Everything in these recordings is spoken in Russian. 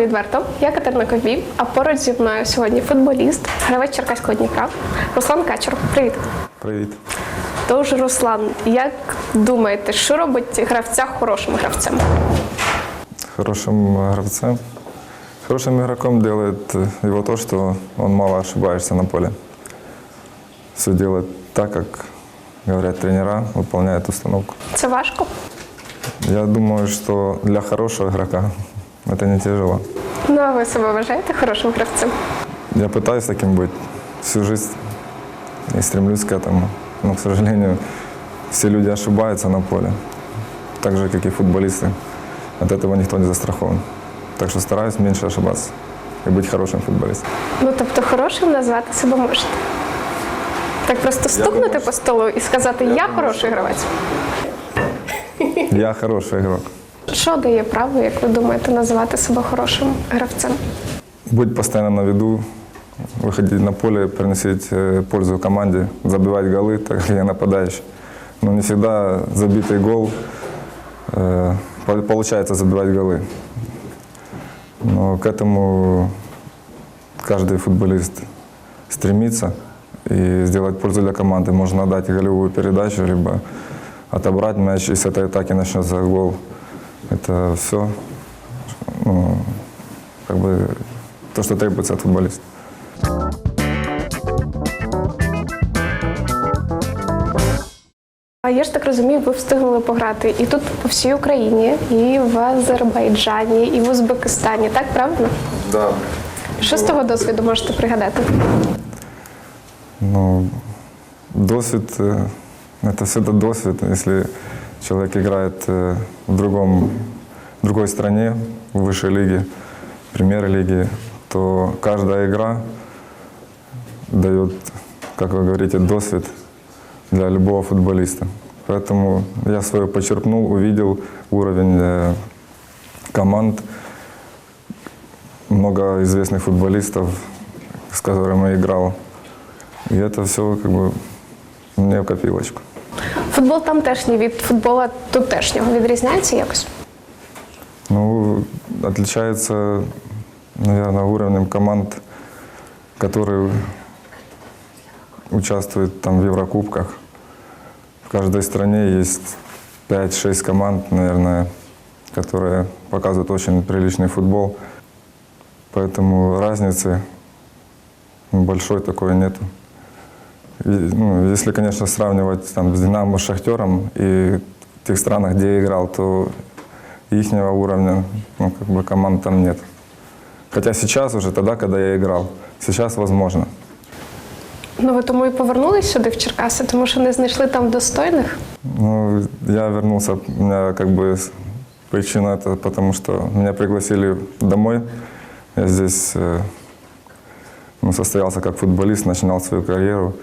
відверто. Я Катерина Ковбій, а поруч зі мною сьогодні футболіст, гравець Черкаського Дніпра Руслан Качур. Привіт. Привіт. Тож, Руслан, як думаєте, що робить гравця хорошим гравцем? Хорошим гравцем. Хорошим игроком делает его то, что он мало ошибаешься на поле. Все делает так, как говорят тренера, выполняет установку. Це важко. Я думаю, что для хорошего игрока это не тяжело. Ну, а ви себе вважаєте хорошим гравцем? Я пытаюсь таким быть всю жизнь и стремлюсь к этому. Но, к сожалению, все люди ошибаются на поле, так же, как и футболисты. От этого никто не застрахован. Так что стараюсь меньше ошибаться и быть хорошим футболистом. Ну, тобто, хорошим назвати себе можете. Так просто стукнути думаю, по столу і сказати Я, хороший гравець. Я хороший игрок. Що дає право, як ви думаєте, називати себе хорошим гравцем? Быть постоянно на виду, выходить на поле, приносить э, пользу команде, забивать голы, так как я нападающий. Но не всегда забитый гол э, по- получается забивать голы. Но к этому каждый футболист стремится и сделать пользу для команды. Можно дать голевую передачу, либо отобрать мяч, и с этой атаки начнется гол. Это все ну, как бы то, что требуется от футболиста. А я ж так розумію, ви встигли пограти і тут по всій Україні, і в Азербайджані, і в Узбекистані, так правильно? Да. Що з того досвіду можете пригадати? Ну, досвід э, это всегда досвід. Если человек играет э, в другом, в другой стране, в высшей лиге, премьер-лиге, то каждая игра дает, как вы говорите, досвід для любого футболиста. Поэтому я свое почерпнул, увидел уровень э, команд, много известных футболистов, с которыми я играл. И это все как бы мне в копилочку. Футбол тамтешній від футбола тутешнього відрізняється якось? Ну, отличается, наверное, уровнем команд, которые участвуют там в Еврокубках. В каждой стране есть 5-6 команд, наверное, которые показывают очень приличный футбол. Поэтому разницы большой такой нету. И, ну, если, конечно, сравнивать там, с «Динамо», с «Шахтером» и в тех странах, где я играл, то ихнего уровня ну, как бы команд там нет. Хотя сейчас уже, тогда, когда я играл, сейчас возможно. Ну ви тому і повернулись сюди в Черкаси, тому що не знайшли там достойних. Ну, я вернулся, у меня как бы с- причина это потому, что меня пригласили домой. Я здесь э, ну, состоялся как футболист, начинал свою карьеру.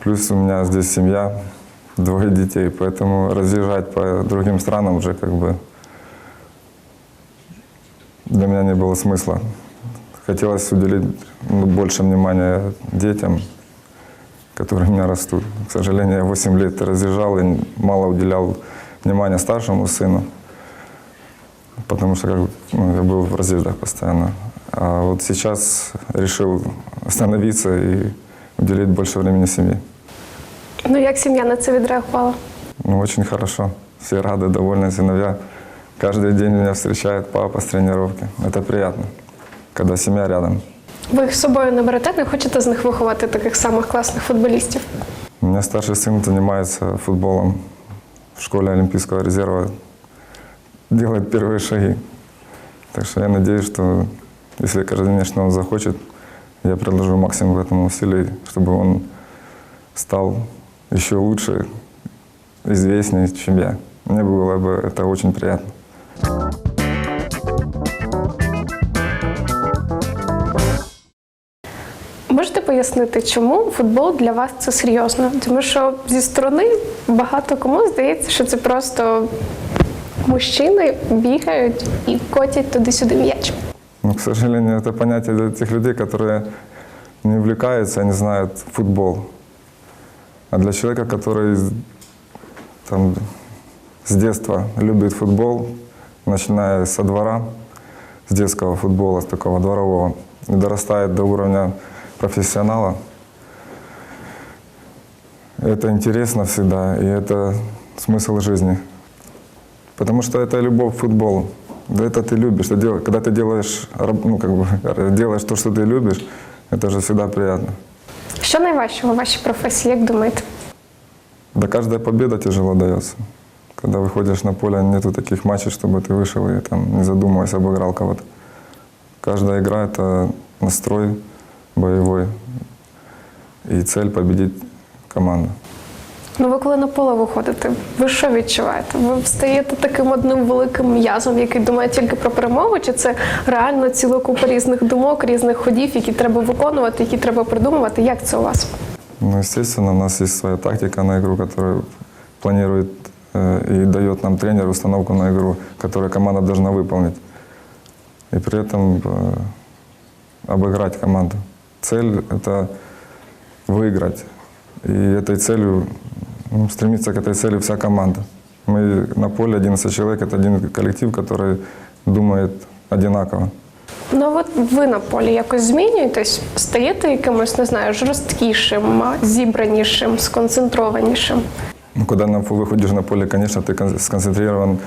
Плюс у меня здесь семья, двое детей, поэтому разъезжать по другим странам уже как бы для меня не было смысла. Хотелось уделить ну, больше внимания детям, которые у меня растут. К сожалению, я 8 лет разъезжал и мало уделял внимания старшему сыну, потому что как ну, я был в разъездах постоянно. А вот сейчас решил остановиться и уделить больше времени семье. Ну як сім'я на це відреагувала? Ну, очень хорошо. Все рады, довольны сыновья. Каждый день меня встречает папа с тренировки. Это приятно, когда семья рядом. Ви їх з собою не берете, не хочете з них виховати таких самих класних футболістів? У меня старший сын занимается футболом в школе Олимпийского резерва, делает первые шаги. Так что я надеюсь, что если, конечно, он захочет, я приложу максимум в этом усилий, чтобы он стал еще лучше, известнее, чем я. Мне было бы это очень приятно. Можете пояснити, чому футбол для вас це серйозно? Тому що зі сторони багато кому здається, що це просто мужчини бігають і котять туди-сюди м'яч. К сожалению, это понятие для тех людей, которые не увлекаются, не знают футбол. А для человека, который там, с детства любит футбол, начиная со двора, с детского футбола, с такого дворового, и дорастает до уровня профессионала, это интересно всегда, и это смысл жизни. Потому что это любовь к футболу. Да это ты любишь. Ты дел- Когда ты делаешь, раб- ну, как бы, делаешь то, что ты любишь, это же всегда приятно. Що найважче у вашій професії, як думаєте? Да каждая победа тяжело дается. Когда выходишь на поле, нету таких матчей, чтобы ты вышел и там, не задумываясь, обыграл кого-то. Каждая игра — это настрой боевой и цель победить команду. Ну, ви коли на поле виходите, ви що відчуваєте? Ви стаєте таким одним великим м'язом, який думає тільки про перемогу, чи це реально ціла купа різних думок, різних ходів, які треба виконувати, які треба придумувати? Як це у вас? Ну, естественно, у нас есть своя тактика на игру, которую планирует э, и дает нам тренер установку на игру, которую команда должна выполнить. И при этом э, обыграть команду. Цель — это выиграть. И этой целью, ну, стремится к этой цели вся команда. Мы на поле 11 человек, это один коллектив, который думает одинаково. Ну от ви на полі якось змінюєтесь, стаєте якимось, не знаю, жорсткішим, зібранішим, сконцентрованішим. Ну, когда на, выходишь на поле, конечно, ты кон- сконцентрирован,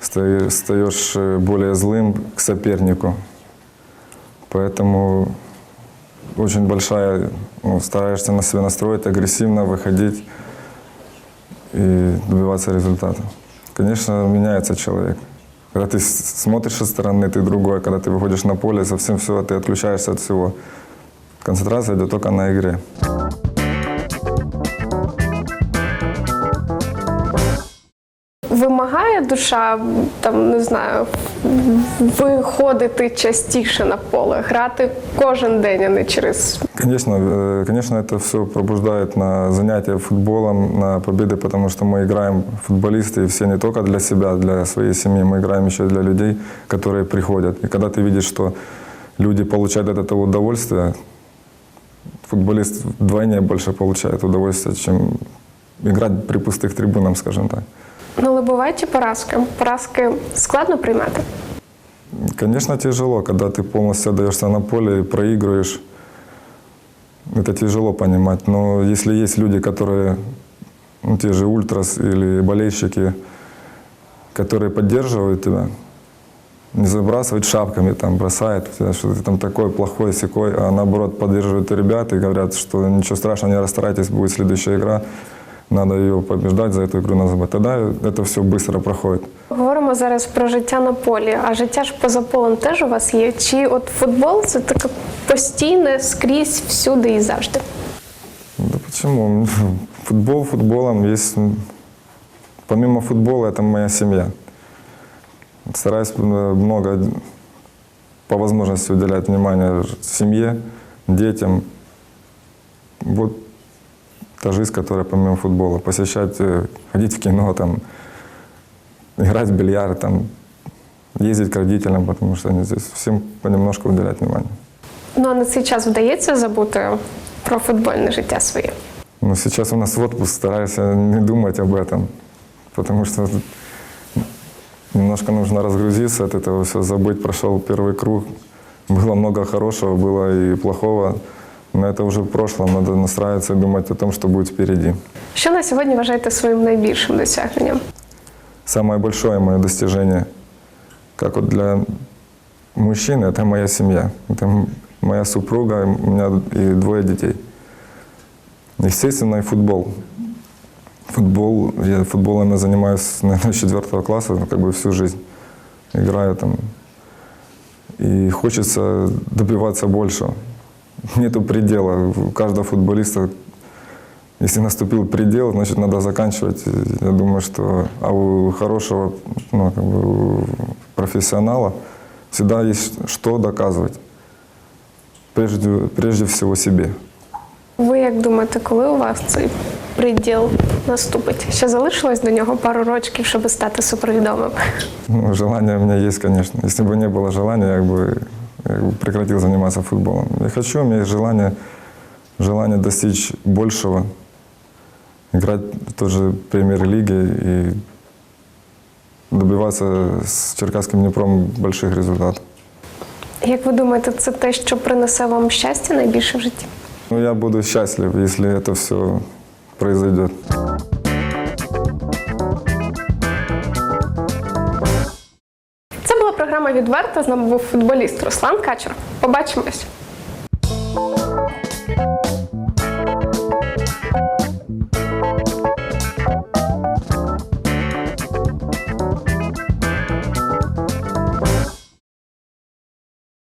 стоишь, стаешь э, более злым к сопернику. Поэтому очень большая, ну, стараешься на себя настроить, агрессивно выходить и добиваться результата. Конечно, меняется человек. Когда ты с- смотришь со стороны, ты другой. Когда ты выходишь на поле, совсем все, ты отключаешься от всего. Концентрация идет только на игре. Вимагає душа, там не знаю, виходити частіше на поле, грати кожен день, а не через Конечно, э, конечно, это все пробуждает на занятия футболом, на победы, потому что мы играем футболисты, и все не только для себя, для своей семьи, мы играем еще для людей, которые приходят. И когда ты видишь, что люди получают от этого удовольствие, футболист вдвойне больше получает удовольствие, чем играть при пустых трибунах, скажем так. ну, але бувають і поразки. Поразки складно приймати. Конечно, тяжело, когда ты полностью отдаешься на поле и проигрываешь. Это тяжело понимать. Но если есть люди, которые, ну, те же ультрас или болельщики, которые поддерживают тебя, не забрасывают шапками, там, бросают, тебя, что ты там такой плохой, секой, а наоборот поддерживают ребят и говорят, что ничего страшного, не расстарайтесь, будет следующая игра, надо ее побеждать, за эту игру надо забыть. Тогда это все быстро проходит. Говоримо зараз про життя на полі, а життя ж поза полем теж у вас є. Чи от футбол це таке постійне скрізь, всюди і завжди? Да почему? Футбол футболом есть... м, Помимо футбола, это моя семья. Стараюсь э, много по возможности уделять внимание ж- семье, детям. Вот та жизнь, которая помимо футбола. Посещать, э, ходить в кино, там, играть в бильярд, там, ездить к родителям, потому что они здесь всем понемножку уделять внимание. Ну а на цей час вдається забути про футбольне життя своє. Но сейчас у нас отпуск, стараюсь не думать об этом, потому что немножко нужно разгрузиться от этого все, забыть, прошел первый круг. Было много хорошего, было и плохого, но это уже в прошлом, надо настраиваться и думать о том, что будет впереди. Що на сьогодні вважаєте своїм найбільшим досягненням? Самое большое мое достижение, как вот для мужчины, это моя семья. Это м- моя супруга, у меня и двое детей. Естественно, и футбол. Футбол, я футболом я занимаюсь, наверное, с четвертого класса, ну, как бы всю жизнь. Играю там. И хочется добиваться большего. Нету предела. У каждого футболиста если наступил предел, значит, надо заканчивать. Я думаю, что а у хорошего ну, как бы у профессионала всегда есть что доказывать. Прежде, прежде всего себе. Ви як думаєте, коли у вас цей приділ наступить? Ще залишилось до нього пару рочків, щоб стати супервідомим. Ну, желание у меня есть, конечно. Если бы не было желания, я бы, я бы прекратил заниматься футболом. Я хочу, у меня есть желание, желание достичь большего, играть в той же премьер-лиге и добиваться с Черкасским Днепром больших результатов. Як ви думаєте, це те, що принесе вам щастя найбільше в житті? Ну, я буду счастлив, если это все произойдет. Програма відверта З нами був футболіст Руслан Качер. Побачимось.